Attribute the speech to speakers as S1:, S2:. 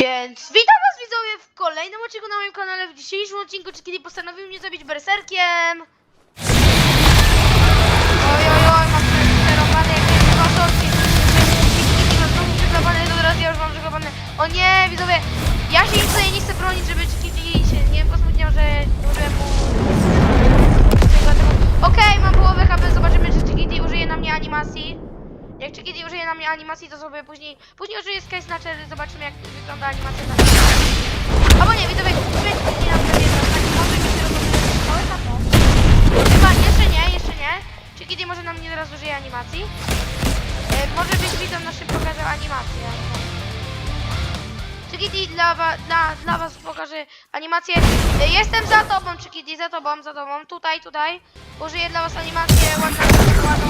S1: Więc witam was widzowie w kolejnym odcinku na moim kanale. W dzisiejszym odcinku Czekili postanowił mnie zabić berserkiem. Oj, oj, oj, mam przerobane jakieś sorki. Czekili mam znowu przeklapane, to teraz ja już mam przeklapane. O nie, widzowie, ja się tutaj nie chcę bronić, żeby Czekili się nie posmutniał, że użyłem mu... Okej, mam połowę HP, zobaczymy czy Czekili użyje na mnie animacji. Jak Czekili użyje na mnie animacji, to sobie później... Później użyję Sky Snatcher, zobaczymy jak wygląda animacja na Albo nie, widzowie, świetnie nie nam będzie tak może mi się rozpocząć całe tato. Chyba jeszcze nie, jeszcze nie. Czekili może na mnie teraz użyje animacji. E, może być widzą na szybko pokazał animację. Czekili dla, dla, dla was pokażę animację. E, Jestem za tobą, Czekili, za tobą, za tobą. Tutaj, tutaj. Użyję dla was animację, ładną, ładną